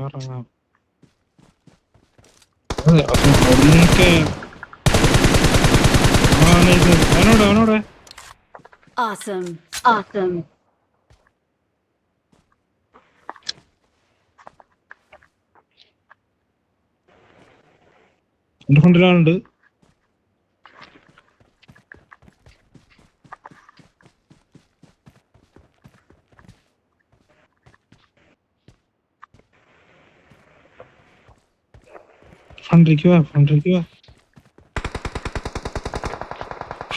കറങ്ങാം അതെ അപ്പൊ നൈസ് അവനോടെ അവനോടെ Awesome. Awesome. എന്റെ ഫ്രണ്ടിലാളുണ്ട് ഫ്രണ്ടിലേക്ക് വാ ഫ്രണ്ടിലേക്ക് വാ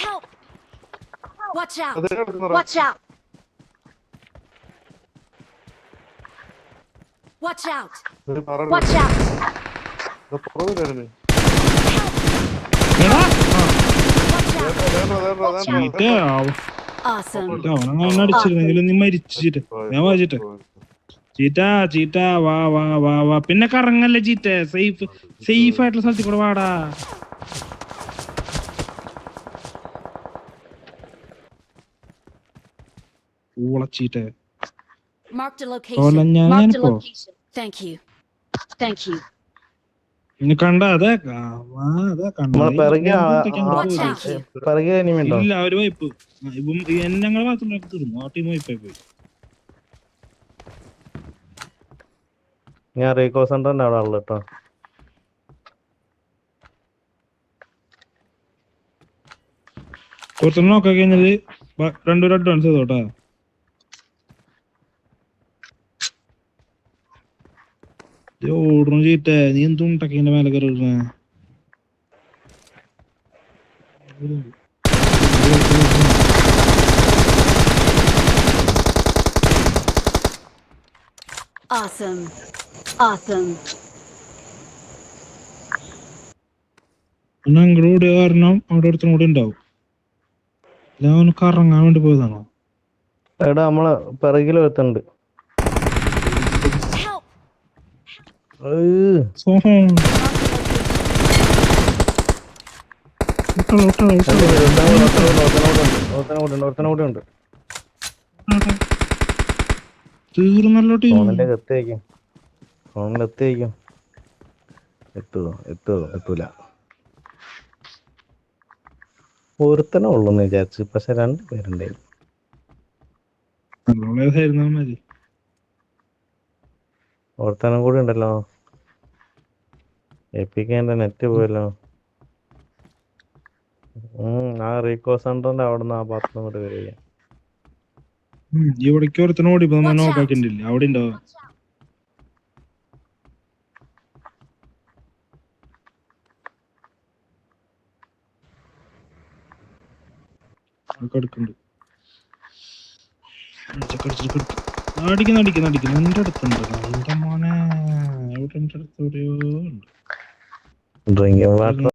Help! Watch out! അതിനെ എടുക്കുന്നോ Watch out! Watch out! Watch out! പുറകിലായിരുന്നു എടാ Watch out! Cheetah Awesome. അവനങ്ങനെ അടിച്ചിരുന്നെങ്കിലും നീ മരിച്ചിട്ട് ഞാൻ വായിച്ചിട്ട് ചീറ്റ ചീറ്റ വാ വാ വാ വാ. പിന്നെ കറങ്ങല്ലേ ചീറ്റ സേഫ് സേഫ് ആയിട്ടുള്ള സ്ഥലത്തിൽ കൂടെ വാടാ. ഊളച്ചീറ്റ കണ്ട അതെ ഇല്ല അവർ വൈപ്പ് ഇപ്പം ഞങ്ങളെ ഭാഗത്തുള്ള തീർന്നു ആ ടീം വൈപ്പായി പോയി. ഞാൻ റീകോ സെന്ററിന്റെ അവിടെ ഉള്ളു കേട്ടോ കുറച്ചെണ്ണം ഒക്കെ കഴിഞ്ഞത് രണ്ടുപേരും അഡ്വാൻസ് ചെയ്തോട്ടാ ഓടണം ചീറ്റ നീ എന്തും ടക്കിന്റെ മേലെ കയറി Awesome. Awesome. കാരണം അവിടെ ഒരുത്തനും കൂടെ ഉണ്ടാവും. ഞാൻ കറങ്ങാൻ വേണ്ടി പോയതാണോ? എടാ നമ്മളെ പിറകിൽ കൂടെ തീർന്നല്ലോ ടീം. ഫോണിന്റെ കത്ത് വയ്ക്കും ഫോണിൽ എത്തി എത്തുമോ എത്തുവോ? എത്തുവോ? എത്തൂല. ഒരുത്തനെ ഉള്ളൂന്ന് വിചാരിച്ചു. പക്ഷെ രണ്ട് പേരുണ്ടായിരുന്നു ഒരുത്തനും കൂടി ഉണ്ടല്ലോ. എപ്പിക്കേണ്ട നെറ്റ് പോയല്ലോ. ഉം ആ റീകോ സെന്ററിന്റെ അവിടെ നിന്ന് ആ ഭാഗത്തു നിന്ന് കൂടി വരിക ഉം, ഇവിടേക്ക് ഒരുത്തനോടി. നോക്കാക്കിണ്ടില്ലേ അവിടെ ഉണ്ടോ? എടുക്കുന്നുണ്ട് അടിക്കുന്ന അടിക്കുന്ന അടിക്കുന്ന എന്റെ അടുത്തുണ്ട്. എന്റെ മോനെ. എവിടെ എന്റെ അടുത്ത് എവിടെയോ ഉണ്ട്. Drinking water.